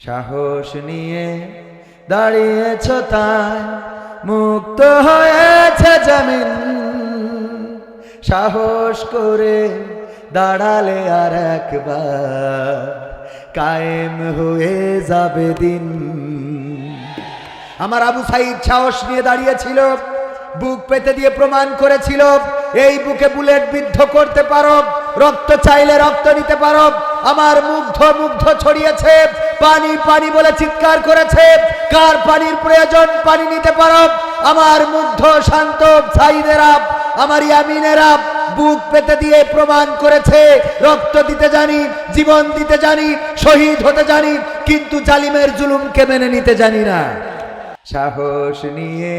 সাহস নিয়ে দাঁড়িয়েছ তাই মুক্ত হয়েছে জমিন। সাহস করে দাঁড়ালে আর একবার কায়েম হয়ে যাবে দিন। আমার আবু সাইদ সাহস নিয়ে দাঁড়িয়েছিল, বুক পেতে দিয়ে প্রমাণ করেছিল। এই বুকে বুলেট বিদ্ধ করতে পারো, রক্ত চাইলে রক্ত নিতে পারো। আমার মুগ্ধ মুগ্ধ ছড়িয়েছে, পানি পানি বলে চিৎকার করেছে। কার পানির প্রয়োজন পানি নিতে পারো? আমার মুগ্ধ শান্ত সাইদেরা আমার ইয়ামিনেরা বুক পেতে দিয়ে প্রমাণ করেছে। রক্ত দিতে জানি, জীবন দিতে জানি, শহীদ হতে জানি, কিন্তু জালিমের জুলুমকে মেনে নিতে জানি না। সাহস নিয়ে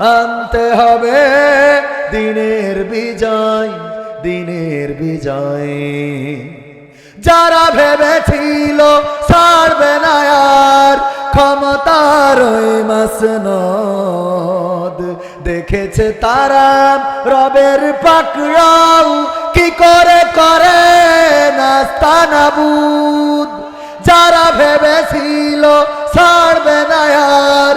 আনতে হবে দিনের বিজয় দিনের বিজয়। যারা ভেবেছিল ছাড়বে না আর ক্ষমতার মাসনদ। দেখেছে তারা রবের পাকড়াও, কি করে করে নাস্তানাবুদ যারা ভেবেছিল ছাড়বে না আর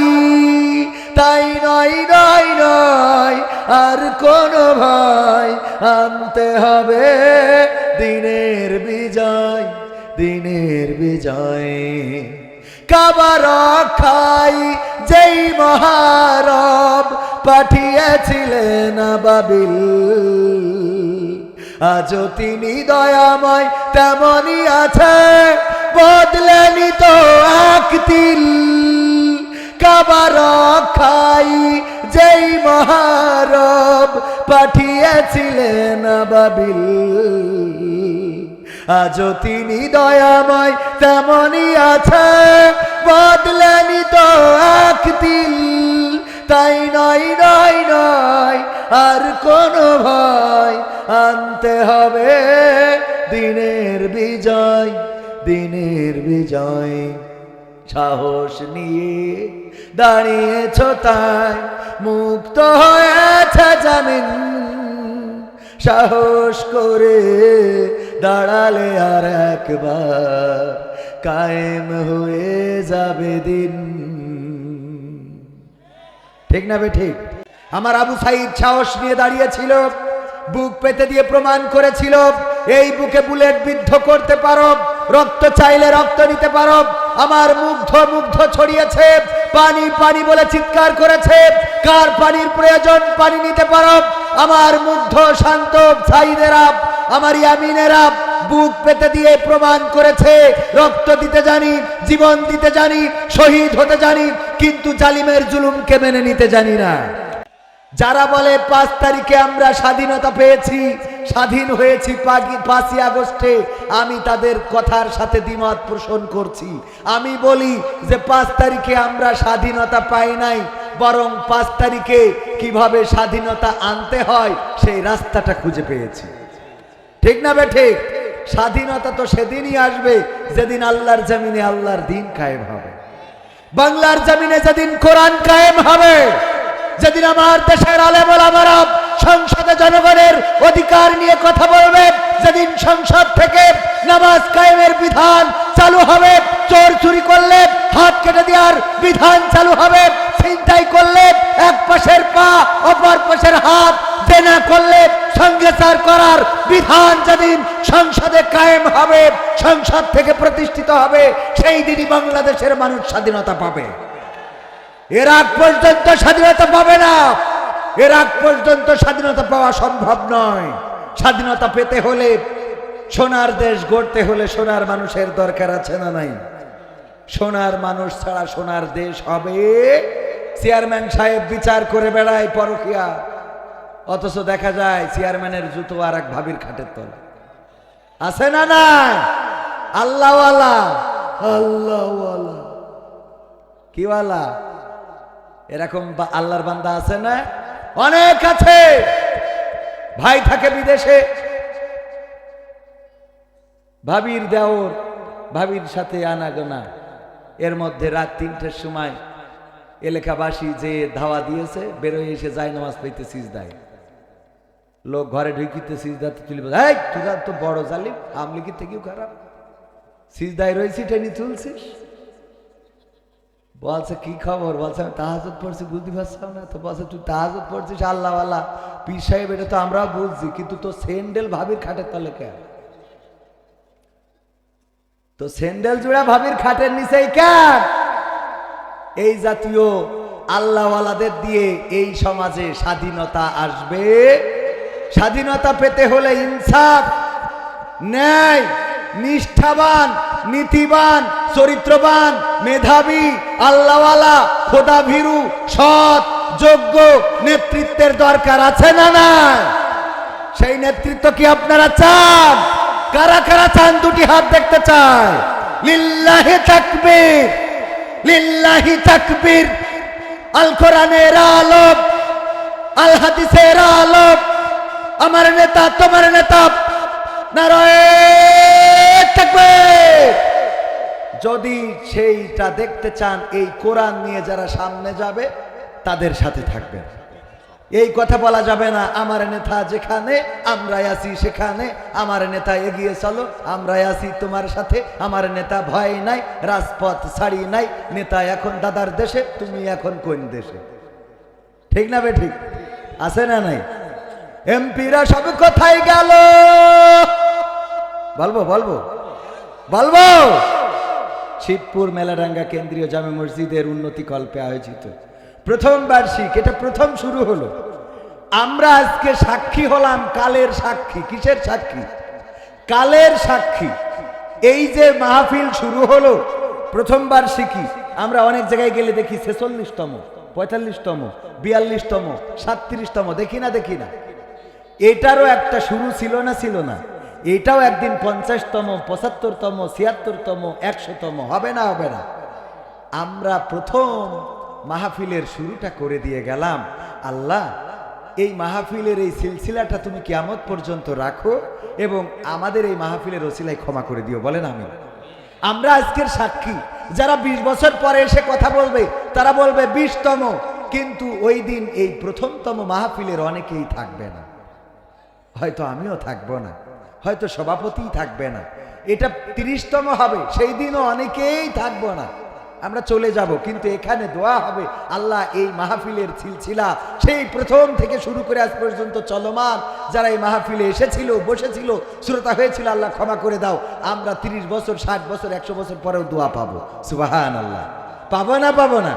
আনতে হবে। দিনের বিজয় দিনের বিজয়। কাবার খাই যেই মহারব পাঠিয়েছিলেন বাবিল আজও তিনি দয়াময় তেমনই আছে। বদলেনি তো এক কাবার খাই যেই মহারব পাঠিয়েছিলেন বাবিল আজও তিনি দয়াময় তেমনই আছে, বদলেনি তো এক তিল তাই নয় নয় নয়, আর কোনো ভয় আনতে হবে। দিনের বিজয় দিনের বিজয়। সাহস নিয়ে দাঁড়িয়েছ তাই মুক্ত হয়েছে জামিন। সাহস করে দাঁড়ালে আর একবার কায়েম হয়ে যাবে দিন। ঠিক না বে ঠিক? আমার আবু সাইদ সাহস নিয়ে দাঁড়িয়েছিল, বুক পেতে দিয়ে প্রমাণ করেছিল, এই বুকে বুলেট বিদ্ধ করতে পারো। রক্ত চাইলে রক্ত নিতে পারো। আমার মুগ্ধ মুগ্ধ ছড়িয়েছে। পানি পানি বলে চিৎকার করেছে। কার পানির প্রয়োজন? পানি নিতে পারো। আমার মুগ্ধ, শান্ত সাইদেরা আমার ইয়ামিনেরা বুক পেতে দিয়ে প্রমাণ করেছে। রক্ত দিতে জানি, জীবন দিতে জানি, শহীদ হতে জানি, কিন্তু জালিমের জুলুমকে মেনে নিতে জানি না। যারা বলে পাঁচ তারিখে আমরা স্বাধীনতা পেয়েছি, স্বাধীন হয়েছি পাঁচই আগস্টে, আমি তাদের কথার সাথে দ্বিমত পোষণ করছি। আমি বলি যে পাঁচ তারিখে আমরা স্বাধীনতা পাই নাই, বরং পাঁচ তারিখে কীভাবে স্বাধীনতা আনতে হয়, সেই রাস্তাটা খুঁজে পেয়েছি। ঠিক না বে ঠিক? স্বাধীনতা তো সেদিনই আসবে, যেদিন আল্লাহর জমিনে আল্লাহর দিন কায়েম হবে। বাংলার জমিনে যেদিন কোরআন কায়েম হবে যেদিন আমার দেশের আলেমল আমারা সংসদে জনগণের অধিকার নিয়ে কথা বলবে, যেদিন সংসদ থেকে নামাজ কায়েমের বিধান চালু হবে, চোর চুরি করলে হাত কেটে দেওয়ার বিধান চালু হবে, ছিনতাই করলে এক পাশের পা অপর পাশের হাত জেনা করলে সংসার করার বিধান যেদিন সংসদে কায়েম হবে, সংসদ থেকে প্রতিষ্ঠিত হবে, সেই দিনই বাংলাদেশের মানুষ স্বাধীনতা পাবে। এর আগ পর্যন্ত স্বাধীনতা পাবে না। এর আগ পর্যন্ত স্বাধীনতা পাওয়া সম্ভব নয়। স্বাধীনতা পেতে হলে সোনার দেশ গড়তে হলে সোনার মানুষের দরকার আছে না নাই? সোনার মানুষ ছাড়া সোনার দেশ হবে? চেয়ারম্যান সাহেব বিচার করে বেড়ায় পরকিয়া। অথচ দেখা যায় চেয়ারম্যানের জুতো আর এক ভাবির খাটের তলা। আছে না না আল্লাহওয়ালা। আল্লাহওয়ালা। কিওয়ালা? এরকম আল্লাহর বান্দা আছে না? অনেক আছে। ভাই থাকে বিদেশে। ভাবির দেওর, ভাবির সাথে আনাগোনা। এর মধ্যে রাত তিনটের সময় এলাকাবাসী যে ধাওয়া দিয়েছে, বেরোয় এসে যায় নামাজ পাইতে সিজদায়। লোক ঘরে ঢুকিতে সিজদাতে তুলি এই তুই তো বড় জালিম আমলিকি থেকেও খারাপ। সিজদায় রয়েছি টেনি তুলছিস। বলছে, কি খবর? বলছে, আমি তাহাজত পড়ছি, বুঝতে পারছাম না? তো বলছে, তুই তাহাজত পড়ছিস, আল্লাহ আল্লাহ। পীর সাহেব, এটা তো আমরাও বুঝছি, কিন্তু তো স্যান্ডেল ভাবির খাটের তলে কেন তো স্যান্ডেল জোড়া ভাবির খাটের নিচেই কেন এই জাতীয় আল্লাহওয়ালাদের দিয়ে এই সমাজে স্বাধীনতা আসবে। স্বাধীনতা পেতে হলে ইনসাফ, ন্যায়, নিষ্ঠাবান, নীতিবান চরিত্রবান, মেধাবী, আল্লাহওয়ালা খোদা ভীরু সৎ, যোগ্য নেতৃত্বের দরকার আছে না না সেই নেতৃত্ব কি আপনারা চান? কারা কারা চান দুটি হাত দেখতে চায় লিল্লাহি তাকবীর লিল্লাহি তাকবীর। আল কোরআনের আলোক, আল হাদিসের আলোক। আমার নেতা, তোমার নেতা। নারায়ণ তাকবীর। যদি সেইটা দেখতে চান, এই কোরআন নিয়ে যারা সামনে যাবে, তাদের সাথে থাকবেন। এই কথা বলা যাবে না, আমার নেতা যেখানে আমরা আছি সেখানে, আমার নেতা এগিয়ে চলো আমরা আছি তোমার সাথে, আমার নেতা ভয় নাই, রাজপথ ছাড়ি নাই, নেতা এখন দাদার দেশে, তুমি এখন কোন দেশে? ঠিক না বে ঠিক? আছে না নাই? এমপিরা সব কোথায় গেল? বলব বলব? বলব? শিবপুর মেলাডাঙ্গা কেন্দ্রীয় জামে মসজিদের উন্নতি কল্পে আয়োজিত। প্রথম বার্ষিক, এটা প্রথম শুরু হলো। আমরা আজকে সাক্ষী হলাম কালের সাক্ষী। কিসের সাক্ষী? কালের সাক্ষী। এই যে মাহফিল শুরু হলো, প্রথম বার্ষিকী, আমরা অনেক জায়গায় গেলে দেখি ছেচল্লিশতম, পঁয়তাল্লিশতম, বিয়াল্লিশতম, সাতত্রিশতম, দেখি না দেখি না। এটারও একটা শুরু ছিল না ছিল না। এটাও একদিন পঞ্চাশতম, পঁচাত্তরতম, ছিয়াত্তরতম, একশোতম, হবে না হবে না। আমরা প্রথম মাহফিলের শুরুটা করে দিয়ে গেলাম। আল্লাহ, এই মাহফিলের এই সিলসিলাটা তুমি কিয়ামত পর্যন্ত রাখো এবং আমাদের এই মাহফিলের ওসিলায় ক্ষমা করে দিও। বলেন আমি আমরা আজকের সাক্ষী। যারা ২০ বছর পরে এসে কথা বলবে, তারা বলবে বিশতম। কিন্তু ওই দিন এই প্রথমতম মাহফিলের অনেকেই থাকবে না। হয়তো আমিও থাকব না। হয়তো সভাপতিই থাকবে না। এটা তিরিশতম হবে, সেই দিনও অনেকেই থাকব না। আমরা চলে যাব, কিন্তু এখানে দোয়া হবে, আল্লাহ এই মাহফিলের সিলসিলা সেই প্রথম থেকে শুরু করে আজ পর্যন্ত চলমান। যারা এই মাহফিলে এসেছিল, বসেছিল, শ্রোতা হয়েছিল, আল্লাহ ক্ষমা করে দাও। আমরা তিরিশ বছর, ষাট বছর, একশো বছর পরেও দোয়া পাবো। সুবাহান আল্লাহ পাবো না পাবো না?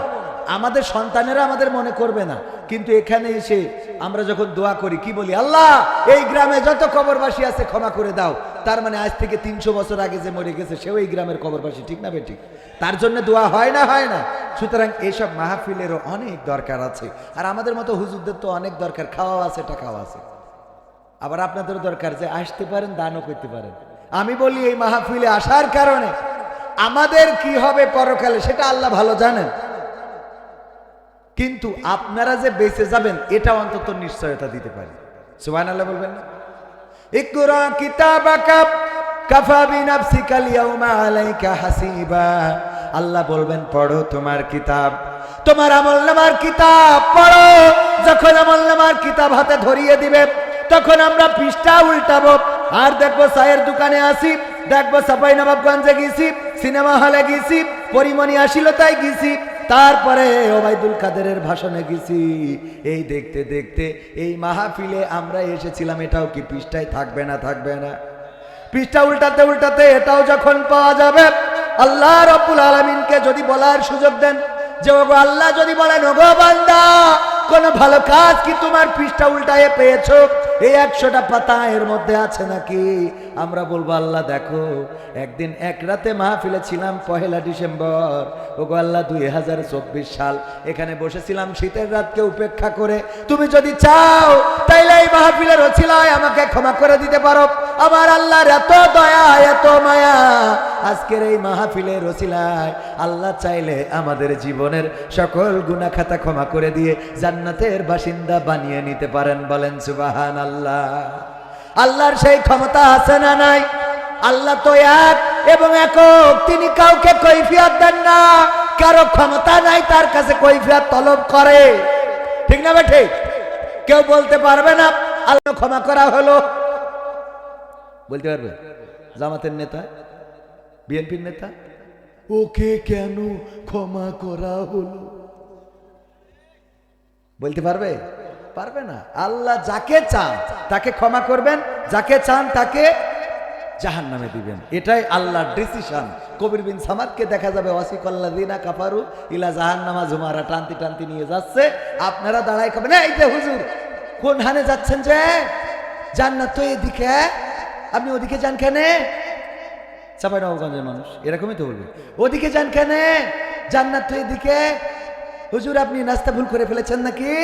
আমাদের সন্তানেরা আমাদের মনে করবে না। কিন্তু এখানে এসে আমরা যখন দোয়া করি, কি বলি? আল্লাহ, এই গ্রামে যত কবরবাসী আছে ক্ষমা করে দাও। তার মানে আজ থেকে তিনশো বছর আগে যে মরে গেছে, সেও এই গ্রামের কবরবাসী, ঠিক না বেঠিক? তার জন্য দোয়া হয় না হয় না। সুতরাং এইসব মাহফিলেরও অনেক দরকার আছে। আর আমাদের মতো হুজুরদের তো অনেক দরকার খাওয়া আছে, টাকাও আছে। আবার আপনাদেরও দরকার যে আসতে পারেন, দানও করতে পারেন। আমি বলি এই মাহফিলে আসার কারণে আমাদের কি হবে পরকালে, সেটা আল্লাহ ভালো জানেন। কিন্তু আপনারা যে বেঁচে যাবেন এটা অন্তত নিশ্চয়তা দিতে পারি। সুবাহ আল্লাহ বলবেন না? আল্লাহ বলবেন, পড়ো তোমার কিতাব। তোমার আমল নামার কিতাব পড়ো। যখন আমল নামার কিতাব হাতে ধরিয়ে দিবে, তখন আমরা পৃষ্ঠা উল্টাবো। আর দেখব চায়ের দোকানে আসি, দেখব সাপাই নবাবগঞ্জে গেছি, সিনেমা হলে গেছি, পরিমণি আসিল তাই গেছি তারপরে ওবায়দুল কাদেরের ভাষণে গেছি। এই দেখতে দেখতে এই মাহফিলে আমরা এসেছিলাম, এটাও কি পৃষ্ঠায় থাকবে না থাকবে না? পৃষ্ঠা উল্টাতে উল্টাতে এটাও যখন পাওয়া যাবে, আল্লাহ রব্বুল আলমিনকে যদি বলার সুযোগ দেন, যে ওগো আল্লাহ যদি বলেন, ওগো বান্দা, কোন ভালো কাজ কি তোমার পৃষ্ঠা উল্টায়ে পেয়েছ? এই একশোটা পাতা এর মধ্যে আছে নাকি? আমরা বলব, আল্লাহ দেখো, একদিন এক রাতে মাহফিলে ছিলাম পহেলা ডিসেম্বর। ওগো আল্লাহ, দুই হাজার চব্বিশ সাল। এখানে বসেছিলাম শীতের রাতকে উপেক্ষা করে। তুমি যদি চাও, তাইলে এই মাহফিলের রচিলায় আমাকে ক্ষমা করে দিতে পারো। আমার আল্লাহর এত দয়া, এত মায়া। আজকের এই মাহফিলের রচিলায় আল্লাহ চাইলে আমাদের জীবনের সকল গুনাহ খাতা ক্ষমা করে দিয়ে জান্নাতের বাসিন্দা বানিয়ে নিতে পারেন। বলেন সুবাহান আল্লাহ আল্লাহর সেই ক্ষমতা আছে না নাই? আল্লাহ তো এক এবং একক। তিনি কাউকে কৈফিয়ত দেন না। কারও ক্ষমতা নাই, তার কাছে কৈফিয়ত তলব করে। ঠিক না বেঠে? কেউ বলতে পারবে না আল্লাহ ক্ষমা করা হলো। বলতে পারবে? জামাতের নেতা? বিএনপির নেতা? ওকে কেন ক্ষমা করা হলো? বলতে পারবে? পারবে না। আল্লাহ যাকে চান তাকে ক্ষমা করবেন, যাকে চান তাকে জাহান নামে দিবেন। এটাই আল্লাহর ডিসিশন কবির বিন সামাদকে দেখা যাবে ওয়াসিকল্লা দিনা কাপারু ইলা জাহান নামা জুমারা টানতি টানতি নিয়ে যাচ্ছে। আপনারা দাঁড়াই খাবেন, এই যে হুজুর, কোন হানে যাচ্ছেন যে? জান্নাত তো এদিকে। আপনি ওদিকে যান কেনে? চাপাই নবগঞ্জের মানুষ, এরকমই তো বলবে। ওদিকে যান কেনে? জান্নাত তো এদিকে। হুজুর, আপনি নাস্তা ভুল করে ফেলেছেন নাকি?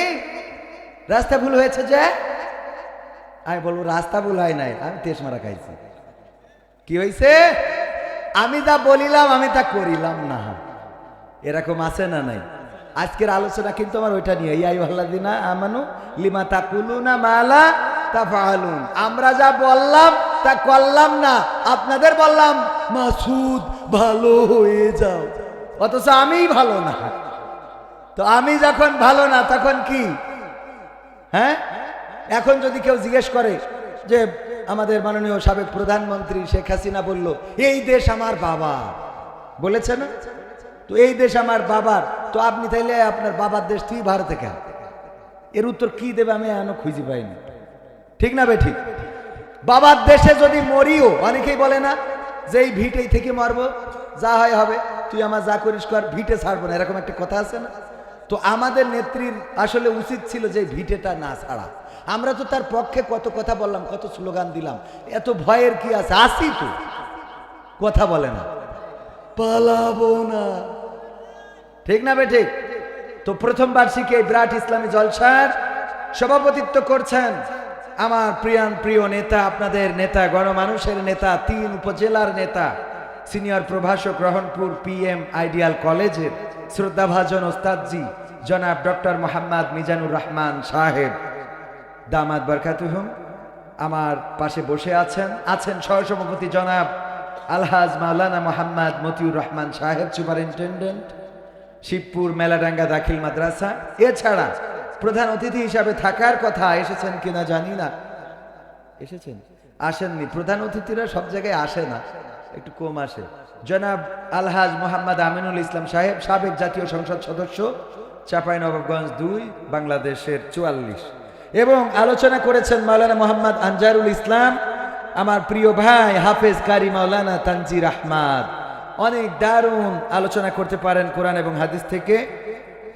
রাস্তা ভুল হয়েছে যে? আমি বলব, রাস্তা ভুল হয় নাই, আমি তেস মারা খাইছি। কি হয়েছে আমি যা বলিলাম, আমি তা করিলাম না। এরকম আছে না নাই? আজকের আলোচনা কিন্তু আমার ওইটা নিয়ে ইয়াই দিনা আমানু লিমা তা কুলুনা মালা তা ফাহালুন আমরা যা বললাম, তা করলাম না। আপনাদের বললাম, মাসুদ, ভালো হয়ে যাও। অথচ আমিই ভালো না। তো আমি যখন ভালো না, তখন কি? হ্যাঁ? এখন যদি কেউ জিজ্ঞেস করে যে আমাদের মাননীয় সাবেক প্রধানমন্ত্রী শেখ হাসিনা বলল, এই দেশ আমার বাবা বলেছে না? তো এই দেশ আমার বাবার, তো আপনি তাইলে আপনার বাবার দেশ তুই ভারতে কেন? এর উত্তর কি দেবে আমি এখনও খুঁজে পাইনি। ঠিক না বে ঠিক? বাবার দেশে যদি মরিও, অনেকেই বলে না যে এই ভিটেই থেকে মারবো, যা হয় হবে, তুই আমার যা করিস কর, ভিটে ছাড়বো না, এরকম একটা কথা আছে না? তো আমাদের নেত্রীর আসলে উচিত ছিল যে ভিটেটা না ছাড়া। আমরা তো তার পক্ষে কত কথা বললাম, কত স্লোগান দিলাম। এত ভয়ের কি আছে? আসি তো। কথা বলে না। পালাবো না। ঠিক না বে ঠিক তো প্রথম বার্ষিকী বিরাট ইসলামী জলসার সভাপতিত্ব করছেন আমার প্রিয়ান প্রিয় নেতা, আপনাদের নেতা, গণমানুষের নেতা, তিন উপজেলার নেতা, সিনিয়র প্রভাষক রহনপুর, পিএম আইডিয়াল কলেজের শ্রদ্ধাভাজন ওস্তাদজি জনাব ডক্টর মোহাম্মদ মিজানুর রহমান সাহেব। দামাদ বরকাতুহুম। আমার পাশে বসে আছেন আছেন সহসভাপতি জনাব আলহাজ মাওলানা মোহাম্মদ মতিউর রহমান সাহেব, সুপারিনটেন্ডেন্ট, শিবপুর মেলাডাঙ্গা দাখিল মাদ্রাসা। এছাড়া প্রধান অতিথি হিসাবে থাকার কথা এসেছেন কিনা জানি না। এসেছেন? আসেননি। প্রধান অতিথিরা সব জায়গায় আসে না। একটু কম আসে। জনাব আলহাজ মোহাম্মদ আমিনুল ইসলাম সাহেব, সাবেক জাতীয় সংসদ সদস্য। চাপাই নবাবগঞ্জ দুই, বাংলাদেশের চুয়াল্লিশ। এবং আলোচনা করেছেন মাওলানা মোহাম্মদ আনজারুল ইসলাম, আমার প্রিয় ভাই হাফেজ কারি মাওলানা তানজির আহমাদ। অনেক দারুণ আলোচনা করতে পারেন কোরআন এবং হাদিস থেকে।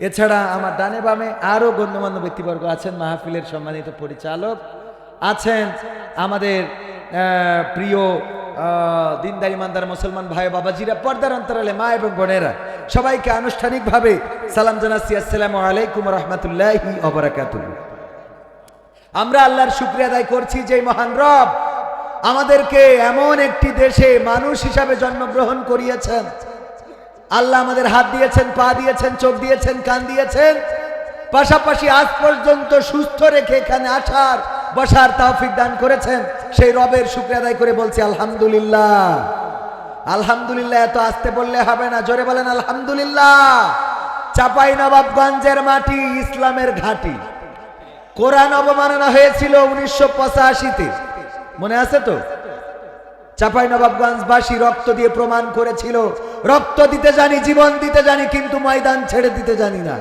এছাড়া আমার ডানে বামে আরও গণ্যমান্য ব্যক্তিবর্গ আছেন, মাহফিলের সম্মানিত পরিচালক আছেন আমাদের প্রিয় দিনদার ইমানদার মুসলমান ভাই বাবাজিরা, পর্দার অন্তরালে মা এবং বোনেরা। সবাইকে আনুষ্ঠানিকভাবে সালাম জানাচ্ছি, আসসালামু আলাইকুম রহমতুল্লাহি অবরাকাতুল্লাহ আমরা আল্লাহর শুক্রিয়া আদায় করছি যে মহান রব আমাদেরকে এমন একটি দেশে মানুষ হিসাবে জন্মগ্রহণ করিয়েছেন। আল্লাহ আমাদের হাত দিয়েছেন, পা দিয়েছেন, চোখ দিয়েছেন, কান দিয়েছেন। পাশাপাশি আজ পর্যন্ত সুস্থ রেখে এখানে আসার, বসার তৌফিক দান করেছেন। সেই রবের শুক্রিয়া আদায় করে বলছি, আলহামদুলিল্লাহ। আলহামদুলিল্লাহ, এত আসতে বললে হবে না। জোরে বলেন, আলহামদুলিল্লাহ। চাপাই নবাবগঞ্জের মাটি ইসলামের ঘাঁটি। কোরআন অবমাননা হয়েছিল উনিশশো পঁচাশিতে। মনে আছে তো? চাপাই নবাবগঞ্জবাসী রক্ত দিয়ে প্রমাণ করেছিল। রক্ত দিতে জানি, জীবন দিতে জানি, কিন্তু ময়দান ছেড়ে দিতে জানি না।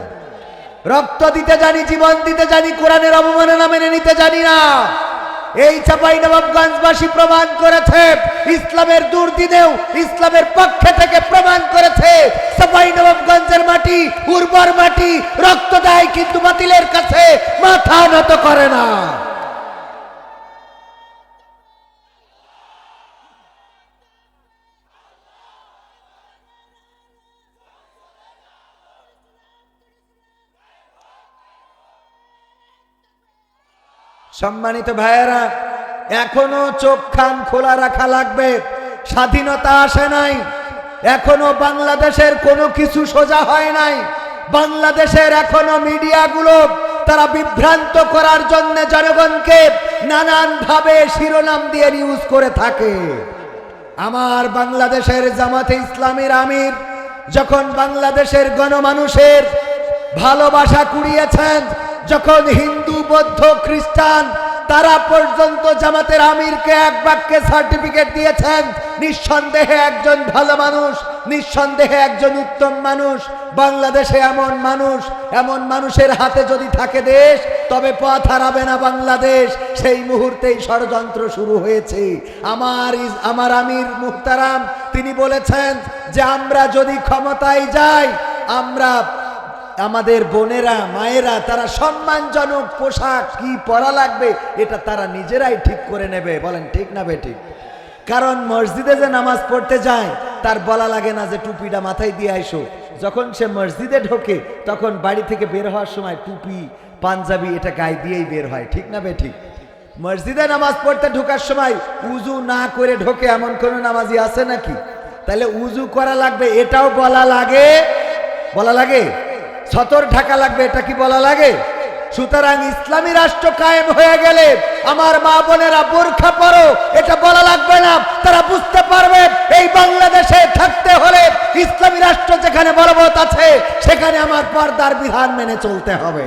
রক্ত দিতে জানি, জীবন দিতে জানি, কোরআনের অবমাননা মেনে নিতে জানি না। এই চাপাই নবাবগঞ্জবাসী প্রমাণ করেছে, ইসলামের দুর্দিনেও ইসলামের পক্ষে থেকে প্রমাণ করেছে চাপাই নবাবগঞ্জের মাটি, উর্বর মাটি, রক্ত দেয় কিন্তু বাতিলের কাছে মাথা নত করে না। সম্মানিত ভাইয়েরা, এখনও চোখ খান খোলা রাখা লাগবে, স্বাধীনতা আসে নাই, এখনও বাংলাদেশের কোনো কিছু সোজা হয় নাই, বাংলাদেশের এখনও মিডিয়াগুলো তারা বিভ্রান্ত করার জন্য জনগণকে নানান ভাবে শিরোনাম দিয়ে নিউজ করে থাকে। আমার বাংলাদেশের জামাতে ইসলামের আমির যখন বাংলাদেশের গণমানুষের ভালোবাসা কুড়িয়েছেন, যখন হিন্দু বৌদ্ধ খ্রিস্টান তারা পর্যন্ত জামাতের আমিরকে এক বাক্যে সার্টিফিকেট দিয়েছেন, নিঃসন্দেহে একজন ভালো মানুষ, নিঃসন্দেহে একজন উত্তম মানুষ, বাংলাদেশে এমন মানুষ, এমন মানুষের হাতে যদি থাকে দেশ, তবে পথ হারাবে না বাংলাদেশ। সেই মুহূর্তেই ষড়যন্ত্র শুরু হয়েছে। আমার আমার আমির মুহতারাম, তিনি বলেছেন যে আমরা যদি ক্ষমতায় যাই, আমরা আমাদের বোনেরা, মায়েরা, তারা সম্মানজনক পোশাক কি পরা লাগবে, এটা তারা নিজেরাই ঠিক করে নেবে। বলেন, ঠিক না বে ঠিক কারণ মসজিদে যে নামাজ পড়তে যায়, তার বলা লাগে না যে টুপিটা মাথায় দিয়ে আইসো। যখন সে মসজিদে ঢোকে, তখন বাড়ি থেকে বের হওয়ার সময় টুপি, পাঞ্জাবি, এটা গায়ে দিয়েই বের হয়। ঠিক না বে ঠিক মসজিদে নামাজ পড়তে ঢোকার সময় উজু না করে ঢোকে এমন কোনো নামাজি আছে নাকি? তাহলে উজু করা লাগবে, এটাও বলা লাগে বলা লাগে? সতর ঢাকা লাগবে, এটা কি বলা লাগে? সুতরাং ইসলামী রাষ্ট্র কায়েম হয়ে গেলে আমার মা বোনেরা বোরখা পরো, এটা বলা লাগবে না। তারা বুঝতে পারবে, এই বাংলাদেশে থাকতে হলে ইসলামী রাষ্ট্র যেখানে বলবৎ আছে, সেখানে আমার পর্দার বিধান মেনে চলতে হবে।